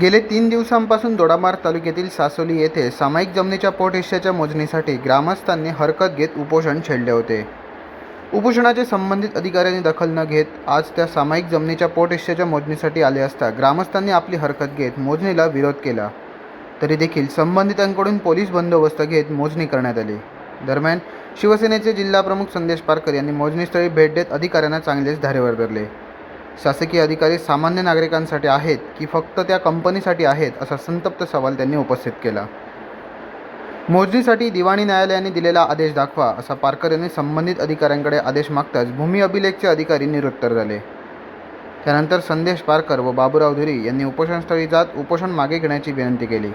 गेले तीन दिवसांपासून दोडामार तालुक्यातील सासोली येथे सामायिक जमिनीच्या पोट हिश्श्याच्या मोजणीसाठी ग्रामस्थांनी हरकत घेत उपोषण छेडले होते. उपोषणाचे संबंधित अधिकाऱ्यांनी दखल न घेत आज त्या सामायिक जमिनीच्या पोट हिश्श्याच्या मोजणीसाठी आले असता ग्रामस्थांनी आपली हरकत घेत मोजणीला विरोध केला. तरी देखील संबंधितांकडून पोलीस बंदोबस्त घेत मोजणी करण्यात आली. दरम्यान शिवसेनेचे जिल्हाप्रमुख संदेश पारकर यांनी मोजणीस्थळी भेट देत अधिकाऱ्यांना चांगलेच धारेवर धरले. शासकीय अधिकारी सामान्य नागरिकांसाठी आहेत की फक्त त्या कंपनीसाठी आहेत असा संतप्त सवाल त्यांनी उपस्थित केला. मोजणीसाठी दिवाणी न्यायालयाने दिलेला आदेश दाखवा असा पारकर यांनी संबंधित अधिकाऱ्यांकडे आदेश मागताच भूमी अभिलेखचे अधिकारी निरुत्तर झाले. त्यानंतर संदेश पारकर व बाबूराव धुरी यांनी उपोषणस्थळी जात उपोषण मागे घेण्याची विनंती केली.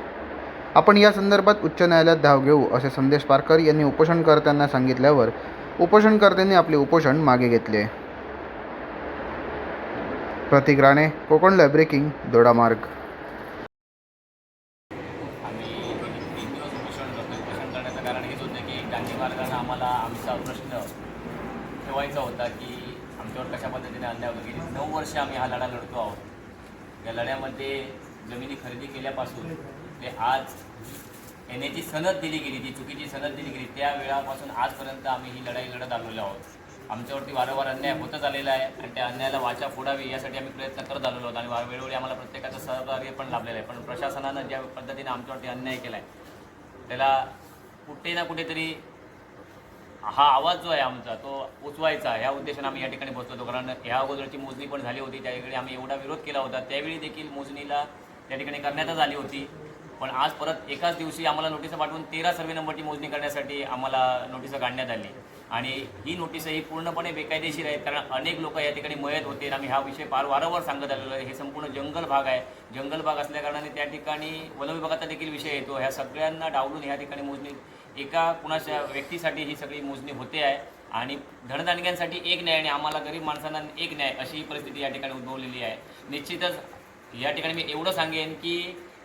आपण या संदर्भात उच्च न्यायालयात धाव घेऊ असे संदेश पारकर यांनी उपोषणकर्त्यांना सांगितल्यावर उपोषणकर्त्यांनी आपले उपोषण मागे घेतले प्रतीक राणे कोकण लाईव्ह ब्रेकिंग दोडामार्ग आम्ही तीन दिवस उपोषण करतो उपोषण करण्याचं कारण हेच होतं की गांधी राणे आम्हाला आमचा दोडामार्ग ठेवायचा होता की आमच्यावर कशा पद्धतीने अन्याय होतो गेली नऊ वर्ष आम्ही हा लढा लढतो आहोत या लढ्यामध्ये जमिनी खरेदी केल्यापासून ते आज येण्याची सनद दिली गेली ती चुकीची सनद दिली गेली त्या वेळापासून आजपर्यंत आम्ही ही लढाई लढत आलेलो आहोत. आमच्यावरती वारंवार अन्याय होतच आलेला आहे आणि त्या अन्यायाला वाचा फोडावी यासाठी आम्ही प्रयत्न करत आलेलो आहोत आणि वा- वेळोवेळी आम्हाला प्रत्येकाचं सहकार्य पण लाभलेलं आहे. पण प्रशासनानं ज्या पद्धतीने आमच्यावरती अन्याय केला आहे त्याला कुठे ना कुठेतरी हा आवाज जो आहे आमचा तो उचवायचा ह्या उद्देशाने आम्ही या ठिकाणी बसलो कारण ह्या अगोदरची मोजणी पण झाली होती. त्यावेळी आम्ही एवढा विरोध केला होता. त्यावेळी देखील मोजणीला त्या ठिकाणी करण्यातच आली होती. पण आज परत एकाच दिवशी आम्हाला नोटीस पाठवून तेरा सर्वे नंबरची मोजणी करण्यासाठी आम्हाला नोटीस काढण्यात आली. आणि ही नोटीस ही पूर्णपणे बेकायदेशीर आहे कारण अनेक लोक या ठिकाणी मयत होते. आम्ही हा विषय फार वारंवार सांगत आलेलो आहे. हे संपूर्ण जंगल भाग आहे. जंगल भाग असल्याकारणाने त्या ठिकाणी वनविभागाचा देखील विषय येतो. ह्या सगळ्यांना डावलून ह्या ठिकाणी मोजणी एका कुणाच्या व्यक्तीसाठी ही सगळी मोजणी होते आहे. आणि धनदानग्यांसाठी एक न्याय आणि आम्हाला गरीब माणसांना एक न्याय अशी ही परिस्थिती या ठिकाणी उद्भवलेली आहे. निश्चितच या ठिकाणी मी एवढं सांगेन की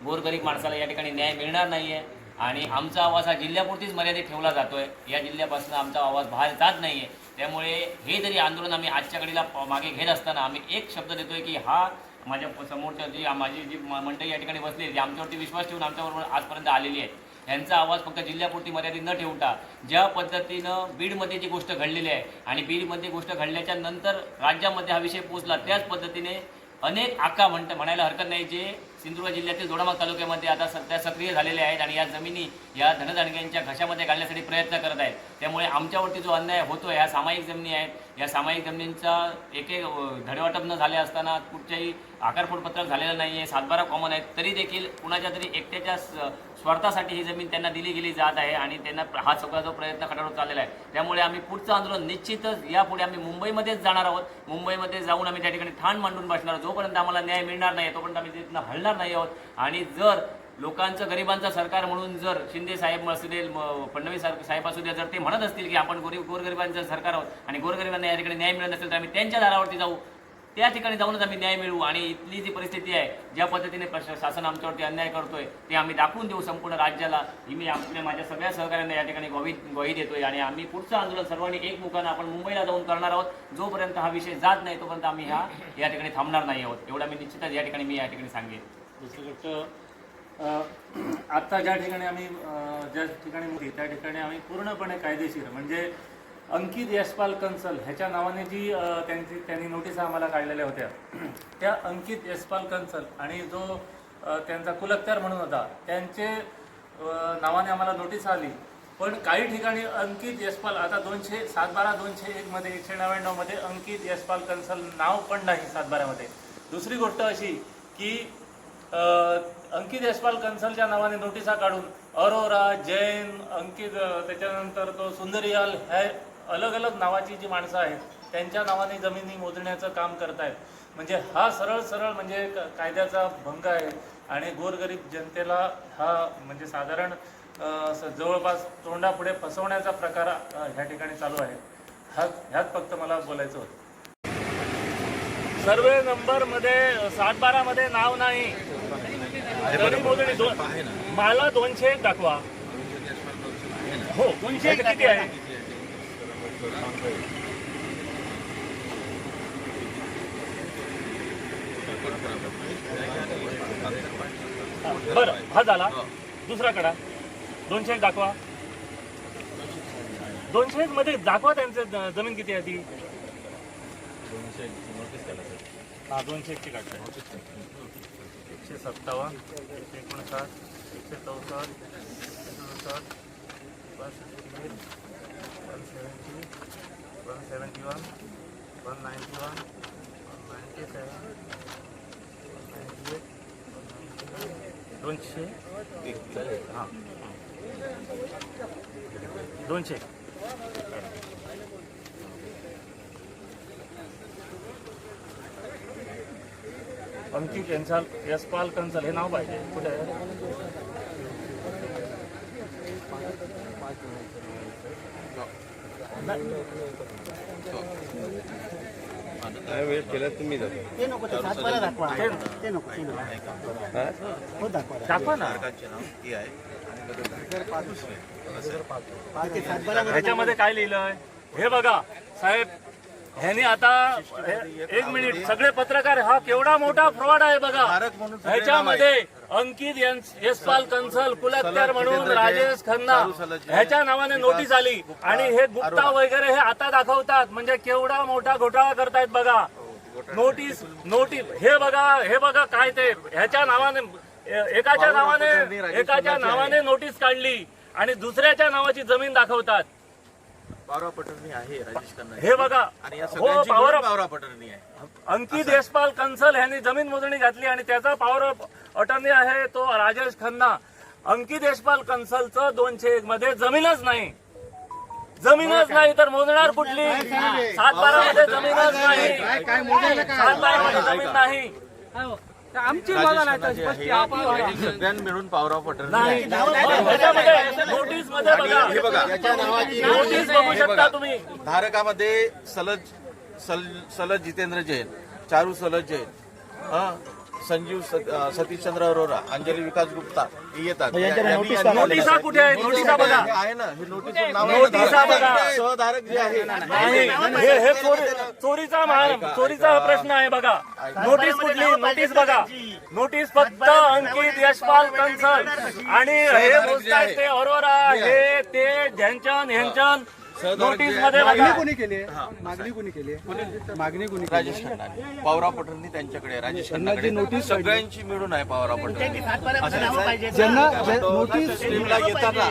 गोरगरीब माणसाला या ठिकाणी न्याय मिळणार नाही आहे आणि आमचा आवाज हा जिल्ह्यापुरतीच मर्यादित ठेवला जातो आहे या जिल्ह्यापासून आमचा आवाज बाहेर जात नाही आहे त्यामुळे हे जरी आंदोलन आम्ही आजच्या घडीला प- मागे घेत असताना आम्ही एक शब्द देतोय की हा माझ्या समोरच्या जी माझी जी मंडळी या ठिकाणी बसली जी आमच्यावरती विश्वास ठेवून आमच्याबरोबर आजपर्यंत आलेली आहे यांचा आवाज फक्त जिल्ह्यापुरती मर्यादित न ठेवता ज्या पद्धतीनं बीडमध्ये जी गोष्ट घडलेली आहे आणि बीडमध्ये गोष्ट घडल्याच्या नंतर राज्यामध्ये हा विषय पोचला त्याच पद्धतीने अनेक आका म्हणत म्हणायला हरकत नाही जे सिंधुदुर्ग जिल्ह्यातील दोडामार्ग तालुक्यामध्ये आता सध्या सक्रिय झालेले आहेत आणि या जमिनी या धनदानग्यांच्या घशामध्ये घालण्यासाठी प्रयत्न करत आहेत. त्यामुळे आमच्यावरती जो अन्याय होतो ह्या सामायिक जमिनी आहेत या सामायिक जमिनींचा एक एक धडेवाटप न झाले असताना कुठच्याही आकारफोडपत्रक झालेलं नाही आहे सातबारा कॉमन आहेत तरी देखील कुणाच्या तरी एकट्याच्या स्वार्थासाठी ही जमीन त्यांना दिली गेली जात आहे आणि त्यांना हा सगळा जो प्रयत्न खटावून चाललेला आहे त्यामुळे आम्ही पुढचं आंदोलन निश्चितच यापुढे आम्ही मुंबईमध्येच जाणार आहोत. मुंबईमध्ये जाऊन आम्ही त्या ठिकाणी ठाण मांडून बसणार जोपर्यंत आम्हाला न्याय मिळणार नाही तोपर्यंत आम्ही तिथनं हलणार नाही आहोत. आणि जर लोकांचं गरिबांचं सरकार म्हणून जर शिंदे साहेब असू दे फडणवीस साहेब असू दे जर ते म्हणत असतील की आपण गोरी गोरगरिबांचं सरकार आहोत आणि गोरगरिबांना या ठिकाणी न्याय मिळत नसेल तर आम्ही त्यांच्या दारावरती जाऊ. त्या ठिकाणी जाऊनच आम्ही न्याय मिळवू आणि इथली जी परिस्थिती आहे ज्या पद्धतीने प्रशा- शासन आमच्यावरती अन्याय करतोय ते आम्ही दाखवून देऊ संपूर्ण राज्याला. ही मी आपल्या माझ्या सगळ्या सहकाऱ्यांना या ठिकाणी ग्वाही ग्वाही देतोय आणि आम्ही पुढचं आंदोलन सर्वांनी एकमुखानं आपण मुंबईला जाऊन करणार आहोत. जोपर्यंत हा विषय जात नाही तोपर्यंत आम्ही हा या ठिकाणी थांबणार नाही आहोत. एवढा मी निश्चितच या ठिकाणी मी या ठिकाणी सांगेन. दुसरी गोष्ट आत्ता ज्या ठिकाणी आम्ही ज्या ठिकाणी होती त्या ठिकाणी आम्ही पूर्णपणे कायदेशीर म्हणजे अंकित यशपाल कन्सल ह्याच्या नावाने जी त्यांची त्यांनी नोटीस आम्हाला काढलेल्या होत्या त्या अंकित यशपाल कन्सल आणि जो त्यांचा कुलत्यार म्हणून होता त्यांचे नावाने आम्हाला नोटीस आली. पण काही ठिकाणी अंकित यशपाल आता दोनशे सातबारा दोनशे एकमध्ये एकशे नव्याण्णवमध्ये अंकित यशपाल कन्सल नाव पण नाही सातबारामध्ये दुसरी गोष्ट अशी की अंकित यशपाल कन्सलच्या नावाने नोटिसा काढून अरोरा जैन अंकित त्याच्यानंतर तो सुंदरियाल हे अलग अलग नावाची जी माणसं आहेत त्यांच्या नावाने जमिनी मोजण्याचं काम करतायत. म्हणजे हा सरळ सरळ म्हणजे क- कायद्याचा भंग आहे आणि गोरगरीब जनतेला हा म्हणजे साधारण जवळपास तोंडापुढे फसवण्याचा प्रकार ह्या ठिकाणी चालू आहे. हा ह्यात फक्त मला बोलायचं होतं. सर्वे नंबरमध्ये सात नाव नाही. मला दोनशे एक दाखवा. हो दोनशे एक किती आहे? बरं हा झाला. दुसरा कडा दोनशे एक दाखवा. दोनशे एक मध्ये दाखवा त्यांचं जमीन किती आहे ती. हा दोनशे एकची काढताय. एकशे सत्तावन्न एकशे एकोणसाठ एकशे एकशे सदुसष्ट one sixty one seventy one seventy one one ninety one one ninety seven one ninety eight one ninety दोनशे हाँ दोनशे अंकित यांचाल यशपाल कंसल हे नाव पाहिजे. कुठे आहे? वेळ केला तुम्ही जातो ते नको ते सातबारा दाखवा. ते नको. ते नको हो? दाखवा दाखवा. ना. ते सातबारा ह्याच्यामध्ये काय लिहिलंय? हे बघा साहेब ह्याने आता एक मिनिट सगळे पत्रकार हा केवढा मोठा फ्रॉड आहे बघा. ह्याच्यामध्ये अंकित यशपाल कंसल कुलत्यार म्हणून राजेश खन्ना ह्याच्या नावाने नोटीस आली. आणि हे गुप्ता वगैरे हे आता दाखवतात. म्हणजे केवढा मोठा घोटाळा करतायत बघा. नोटीस नोटीस हे बघा हे बघा काय ते. ह्याच्या नावाने एकाच्या नावाने एकाच्या नावाने नोटीस काढली. आणि दुसऱ्याच्या नावाची जमीन दाखवतात. पावरा पटर्नी आहे राजेश खन्ना हे बघा. आणि या हो सगळ्यांची पॉवर मिळून पावरा पटर्नी आहे. अंकित यशपाल कंसल यांनी जमीन मोजणी घातली आणि त्याचा पॉवर ऑफ अटर्नी आहे तो राजेश खन्ना. अंकित यशपाल कंसलचं दोनशे एक मध्ये जमीनच नाही. जमीनच नाही तर मोजणार कुठली? सात बारा मध्ये जमीनच नाही. सात बारा मध्ये जमीन नाही. आमची मिळून पावरा पटर्नी नाही आहे. ह्याच्यामध्ये नोटीसमध्ये बघा हे बघा. याच्या नावाची नोटीस बघू हे शकता बघा. तुम्ही. धारकामध्ये सलज सल सलज जितेंद्र जैन चारू सलज जैन हं, संजीव सतीशचंद्र अरोरा अंजली विकास गुप्ता येतात नोटिसा. कुठे आहेत नोटिसा बघा हे आहे ना हे नोटीस नाव नोटिसा बघा. सहधारक जे आहे हे हे चोरीचा चोरीचा हा प्रश्न आहे बघा नोटीस कुठली नोटीस बघा नोटीस फक्त अंकित यशपाल कंसल आणि हे बोलतायत ते अरोरा हे ते झेंचन हेंचन नोटीसमध्ये बघा कोणी केली आहे? मागणी कोणी केली आहे? मागणी कोणी केली राजेश खन्ना पावरा पटर्नी त्यांच्याकडे आहे, राजेश खन्नाकडे नोटीस सगळ्यांची मिळून आहे पावरा पाहिजे ज्यांना तो नोटीस स्ट्रीमला येताना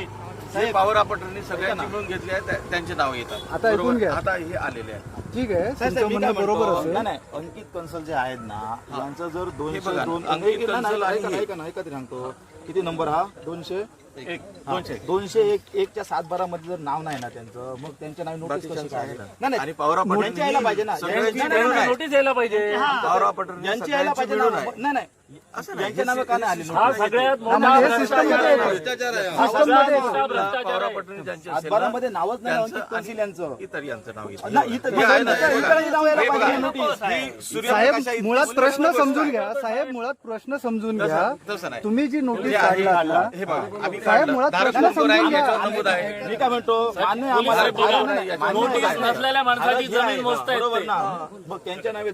जे पावरा पटर्नी सगळ्यांची मिळून घेतली आहे त्या- त्यांचे नाव येतात आता ऐकून घ्या. आता हे आलेले आहे ठीक आहे तुमचं म्हणणं बरोबर असेल नाही नाही अंकित कंसल जे आहेत ना यांचं जर दोनशे बघा, दोन अंकित नाही, नाही, आणि ऐका हे. ऐका ना ऐका तरी सांगतो किती नंबर हा दोनशे हा, दोनशे दोनशे एक एकच्या सात बारा मध्ये जर नाव नाही ना त्यांचं मग त्यांच्या नावे नोटीस कशी काय आहे ना. नाही आणि पावरा नोटीस पटर्नी यायला पाहिजे ना. सगळ्यांची यांची- नाही, मिळून आहे. नोटीस यायला पाहिजे. पावरा यांची यायला सगळ्यांची पाहिजे ना. मिळून आहे. नाही नाही. हा नोटीस सगळ्यात मोठा म्हणजे हे मध्ये नावच नाही यांचं इतर यांचं नाव साहेब मुळात प्रश्न समजून. घ्या. साहेब मुळात प्रश्न समजून घ्या. तसं नाही. तुम्ही जी नोटीस साहेब. मुळात प्रश्न समजून घ्या. मी काय म्हणतो? नोटीस. नसलेल्या माणसाची हे आहे, जमीन मोजता बरोबर येते ना. मग त्यांच्या नावे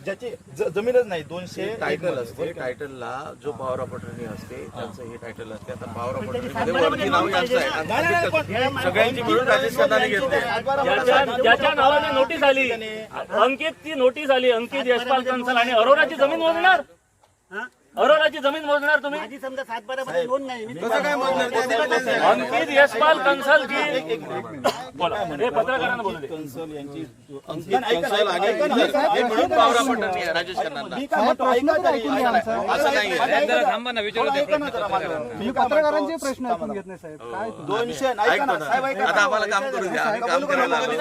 ज्याची ज- जमीनच नाही दोनशे टायटल असते. टायटलला जो पावरा पटर्नी असते त्यांचं हे टायटल असते. आता पावरा पटर्नी वरती नाव यांचं आहे आणि अंकित सगळ्यांची मिळून राजेश घेतले. ज्याच्या ज्याच्या नावाने नोटीस आली अंकित ती नोटीस आली अंकित यशपाल कंसल आणि अरोराची जमीन मोजणार? हा? अरोराची जमीन मोजणार तुम्ही? माझी समजा सातबारामध्ये दोन नाही मी अंकित यशपाल कंसल जी. बोला. हे पत्रकारांना बोलू दे. कंसल यांची अंकित आणि हे पावरा आहे राजेश खन्नांना मी काय साहेब म्हणतो प्रश्न ऐका तर तरी, ऐकून घ्या ऐका आमचा असं नाही ना, ऐका ना जरा माझं. तुम्ही मी काय पत्रकारांचे प्रश्न ऐकून घेत नाही साहेब. काय तुम्ही? दोनशे ऐका ऐकतो ना. साहेब ना. ऐका आता ना. आम्हाला काम करू द्या आम्ही काम करायला आलो.